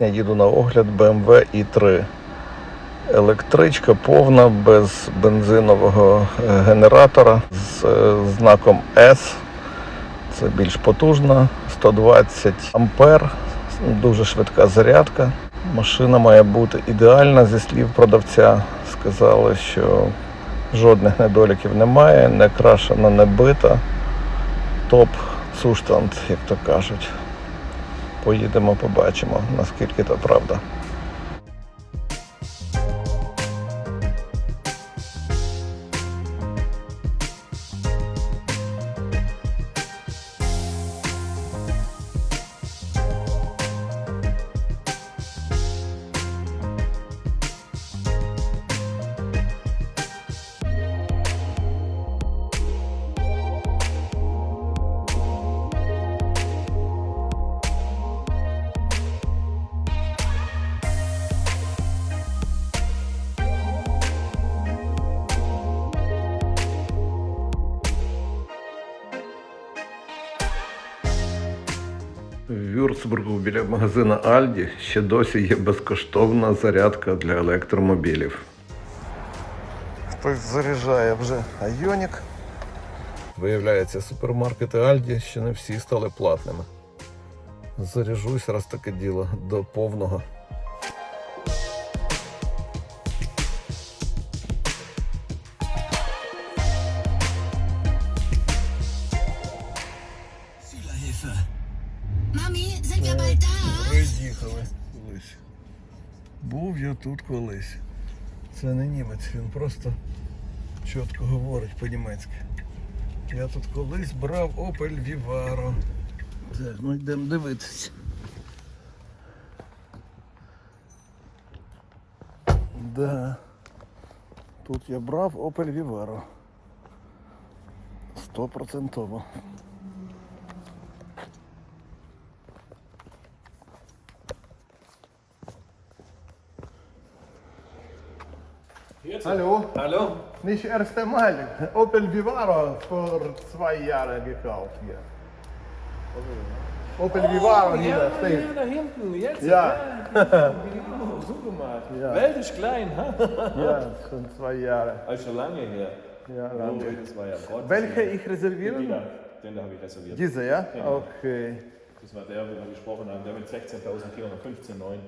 Я їду на огляд BMW i3. Електричка повна без бензинового е, генератора з е, знаком S. Це більш потужна, 120 ампер, дуже швидка зарядка. Машина має бути ідеальна зі слів продавця. Сказали, що жодних недоліків немає, не крашена, не бита. Топ цуштанд, як то кажуть. Поїдемо, побачимо, наскільки то правда. Вюрцбургу біля магазина Альді ще досі є безкоштовна зарядка для електромобілів. Хтось заряджає вже Айонік. Виявляється, супермаркети Альді ще не всі стали платними. Заряжусь раз таке діло до повного. Це не німець, він просто чітко говорить по-німецьки. Я тут колись брав Opel Vivaro. Так, ну йдемо дивитися. Да. Тут я брав Opel Vivaro. Стопроцентово. Hallo, Hallo? nicht erste Mal. Opel Vivaro vor zwei Jahren gekauft hier. Opel Vivaro hier ja, steht. ja, da hinten, jetzt. Ja. Genau, so gemacht. Ja. Welt ist klein, ha? Ja, schon zwei Jahre. Also schon lange her. Ja, Oh, lange. das war ja Gott. Welche ich Den, reservieren? da- den da habe ich reserviert. Diese, ja? Genau. Okay. Das war der, wo wir gesprochen haben, der mit 16.000 Kilometern, 15,9.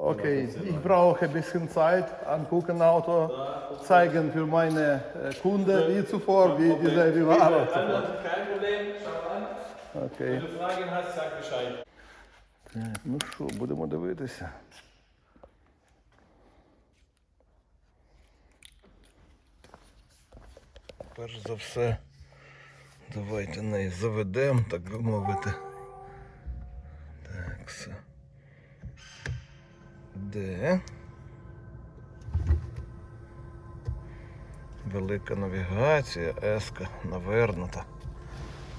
Okay, ich brauche ein bisschen Zeit, angucken Auto, zeigen für meine äh, Kunden wie zuvor, wie diese Vivaro. Kein Problem, schau an. Okay. Wenn du Fragen hast, sag Bescheid. Так, ну що, будемо дивитися. Перш за все, давайте неї заведемо, так би мовити. Так, все. Де? Велика навігація, еска навернута.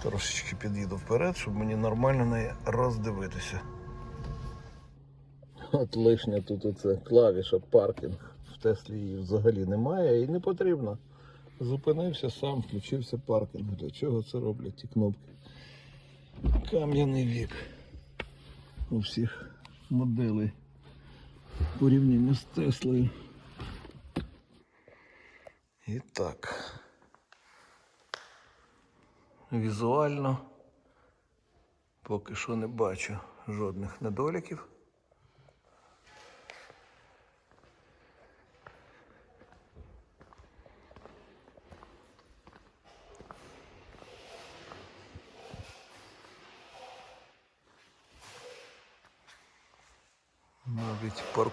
Трошечки під'їду вперед, щоб мені нормально неї роздивитися. От лишня тут оце клавіша паркінг. В Теслі її взагалі немає і не потрібно. Зупинився сам, включився паркінг. Для чого це роблять ті кнопки? Кам'яний вік у всіх моделей порівняння з Теслою. І так. Візуально поки що не бачу жодних недоліків.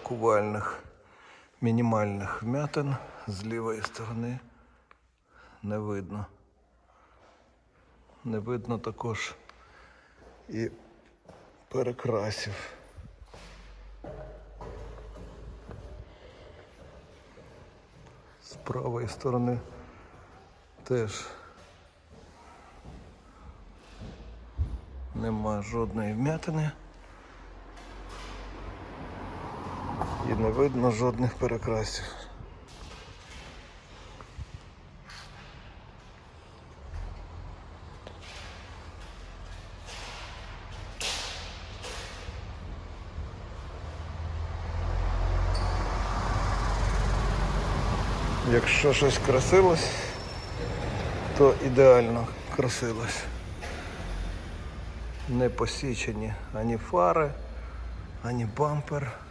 Навіть паркувальних мінімальних вмятин з лівої сторони не видно. Не видно також і перекрасів. З правої сторони теж нема жодної вмятини. і не видно жодних перекрасів. Якщо щось красилось, то ідеально красилось. Не посічені ані фари, ані бампер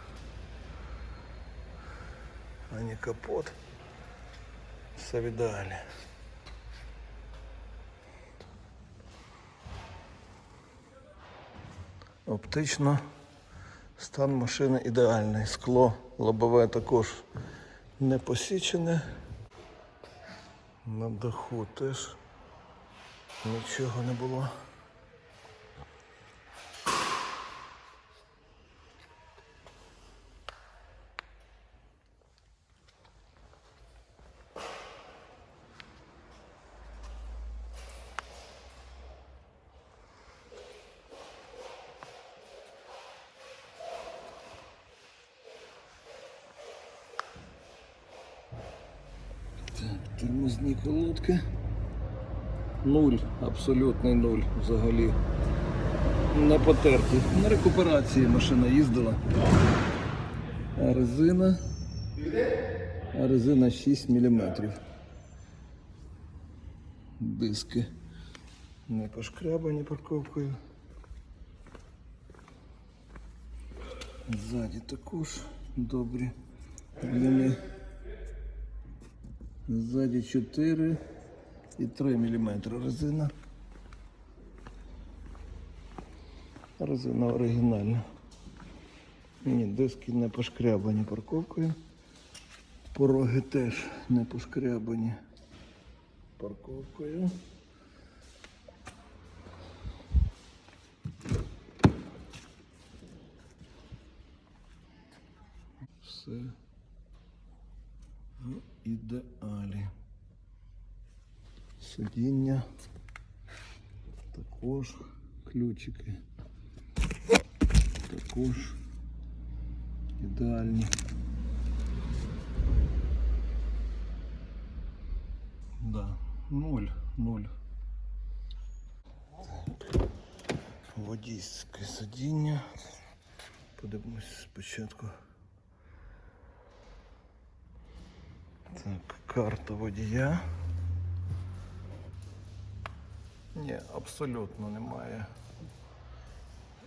ані капот. Все в ідеалі. Оптично стан машини ідеальний. Скло лобове також не посічене. На даху теж нічого не було. Так, тормозні колодки. Нуль, абсолютний нуль взагалі. Не потерті. На рекуперації машина їздила. А резина. А резина 6 мм. Диски не пошкрябані парковкою. Ззаді також добрі длини. Ззаді 4 і 3 мм резина. Резина оригінальна. Ні, диски не пошкрябані парковкою. Пороги теж не пошкрябані парковкою. Все ідеалі. Сидіння. Також ключики. Також ідеальні. Да, нуль, нуль. Так. Водійське сидіння. Подивимось спочатку. Так, карта водія. Ні, абсолютно немає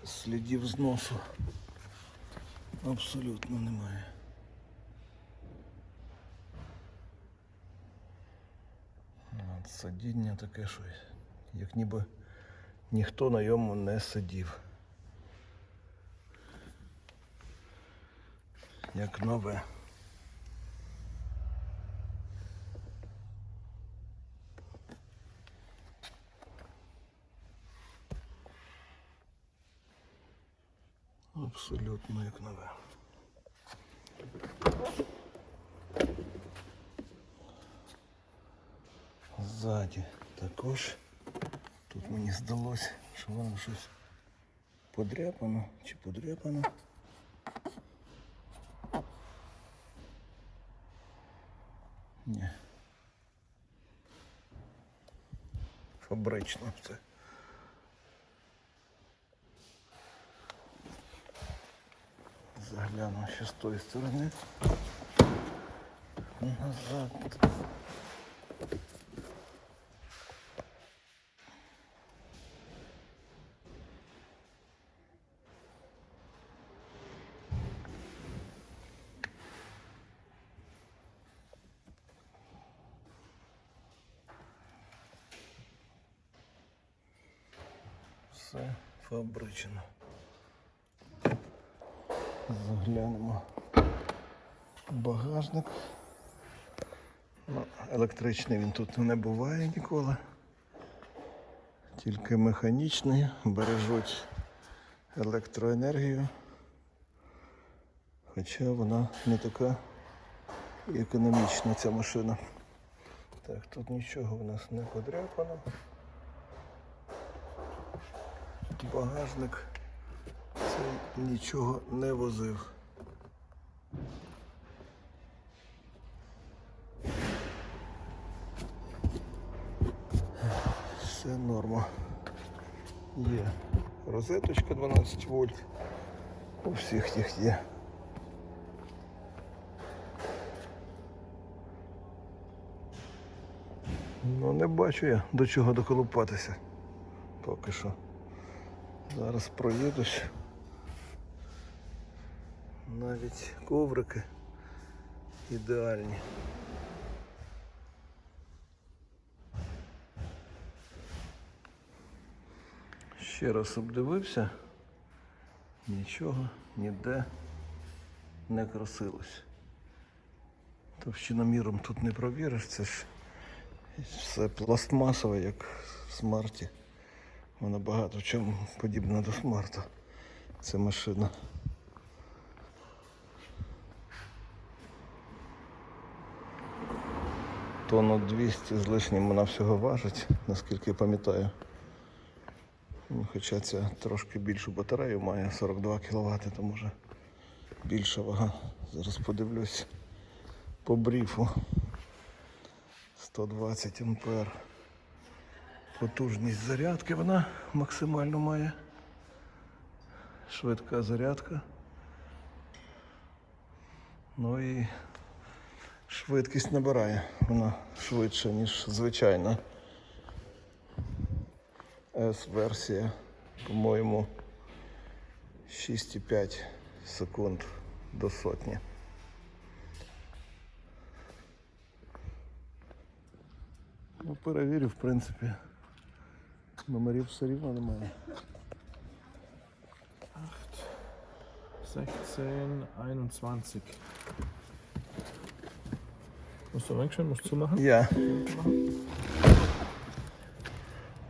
слідів зносу. Абсолютно немає. А, Сидіння таке щось, як ніби ніхто на йому не сидів. Як нове. Абсолютно як нове. Ззаді також. Тут мені здалося, що воно щось подряпано чи подряпано. Ні. Фабрично все. Загляну ще з тої сторони. Назад. Все фабрично. Заглянемо в багажник. Ну, електричний він тут не буває ніколи. Тільки механічний, бережуть електроенергію. Хоча вона не така економічна ця машина. Так, тут нічого в нас не подряпано. Багажник нічого не возив. Все норма. Є розеточка 12 вольт. У всіх їх є. Ну, не бачу я до чого доколупатися. Поки що. Зараз проїдусь. Навіть коврики ідеальні. Ще раз обдивився. Нічого ніде не красилось. Товщиноміром тут не провіриш, це ж все пластмасове, як в смарті. Вона багато чому подібна до смарта. Ця машина. Тонну 200 з лишнім вона всього важить, наскільки пам'ятаю. Ну, Хоча ця трошки більшу батарею має 42 кВт, то може більша вага. Зараз подивлюсь по бріфу. 120 ампер. Потужність зарядки вона максимально має. Швидка зарядка. Ну і швидкість набирає. Вона швидша, ніж звичайна. S-версія, по-моєму, 6,5 секунд до сотні. Ну, перевірю, в принципі. Номерів все рівно немає. 16, 21. Musst du reinschauen, musst du zumachen? Ja.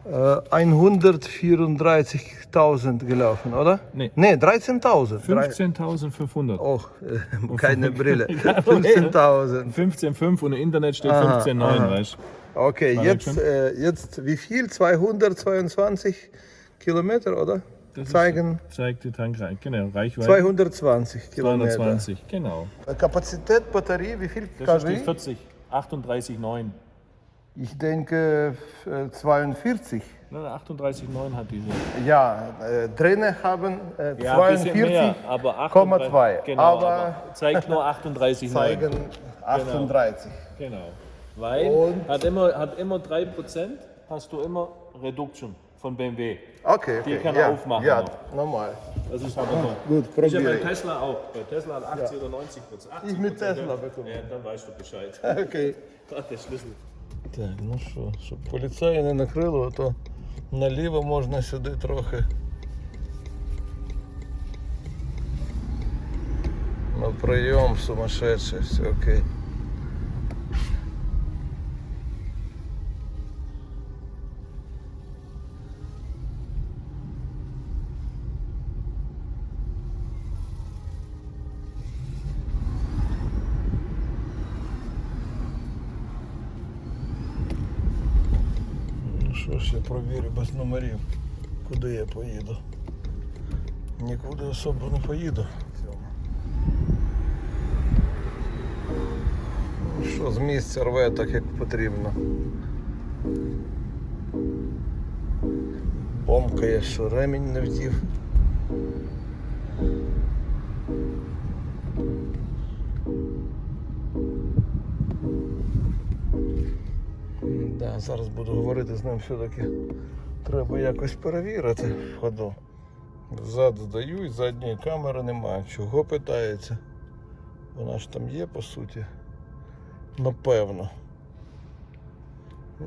Äh, 134.000 gelaufen, oder? Nee. Nee, 13.000. Drei- 15.500. Oh, äh, keine Brille. 15.000. 15,5 und im Internet steht Aha, 15,9, aha. weißt Okay, War jetzt, äh, jetzt wie viel? 222 Kilometer, oder? Das ist- Zeigen Zeigt die Tankreiche, genau, Reichweite 220 Kilometer. 220, genau. Kapazität Batterie, wie viel Das kW? steht 40, 38,9. Ich denke äh, 42. Nein, 38,9 hat diese. Ja, äh, drinnen haben äh, Ja, ein bisschen 42, mehr, aber 38,2. Genau, aber, aber zeigt nur 38,9. zeigen 38. Genau. Weil Und- hat immer, hat immer 3%, hast du immer Reduction von BMW. Okay, okay. Die kann ja, er aufmachen Ja, noch. normal. Das ist aber so. Gut, Ist ja probiere bei. Tesla auch. Bei Tesla hat 80 oder 90 Prozent. Ich mit Tesla bekomme. Ja, dann weißt du Bescheid. Окей. Gerade der Schlüssel. Так, ну що, щоб поліцаї не накрило, то наліво можна сюди трохи. На прийом сумасшедший, все окей. Ну що ж я провірю без номерів, куди я поїду. Нікуди особо не поїду. Ну що, з місця рве так, як потрібно. Бомкає, що ремінь не вдів. Зараз буду говорити з ним все-таки. Треба якось перевірити ходу. Зад здають, задньої камери немає. Чого питається? Вона ж там є по суті. Напевно.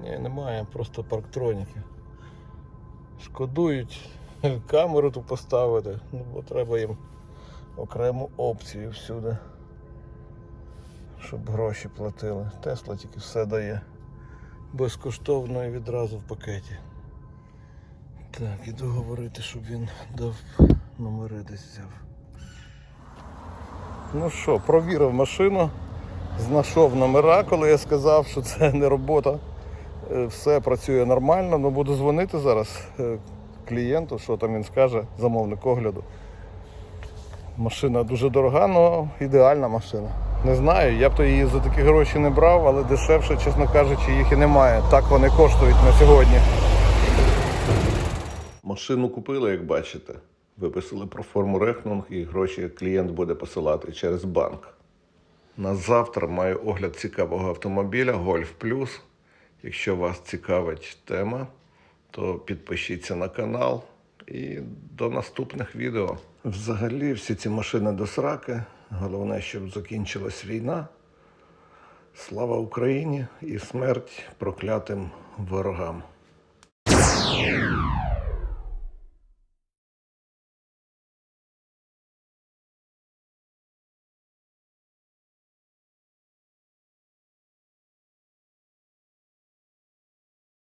Ні, немає, просто парктроніки. Шкодують камеру ту поставити, ну бо треба їм окрему опцію всюди. Щоб гроші платили. Тесла тільки все дає безкоштовно і відразу в пакеті. Так, іду говорити, щоб він дав номери десь взяв. Ну що, провірив машину, знайшов номера, коли я сказав, що це не робота. Е, Все працює нормально, ну буду дзвонити зараз е, клієнту, що там він скаже, замовник огляду. Машина дуже дорога, але ідеальна машина. Не знаю, я б то її за такі гроші не брав, але дешевше, чесно кажучи, їх і немає. Так вони коштують на сьогодні. Машину купили, як бачите. Виписали про форму рехнунг і гроші клієнт буде посилати через банк. На завтра маю огляд цікавого автомобіля Golf Plus. Якщо вас цікавить тема, то підпишіться на канал і до наступних відео. Взагалі, всі ці машини до сраки. Головне, щоб закінчилась війна. Слава Україні і смерть проклятим ворогам.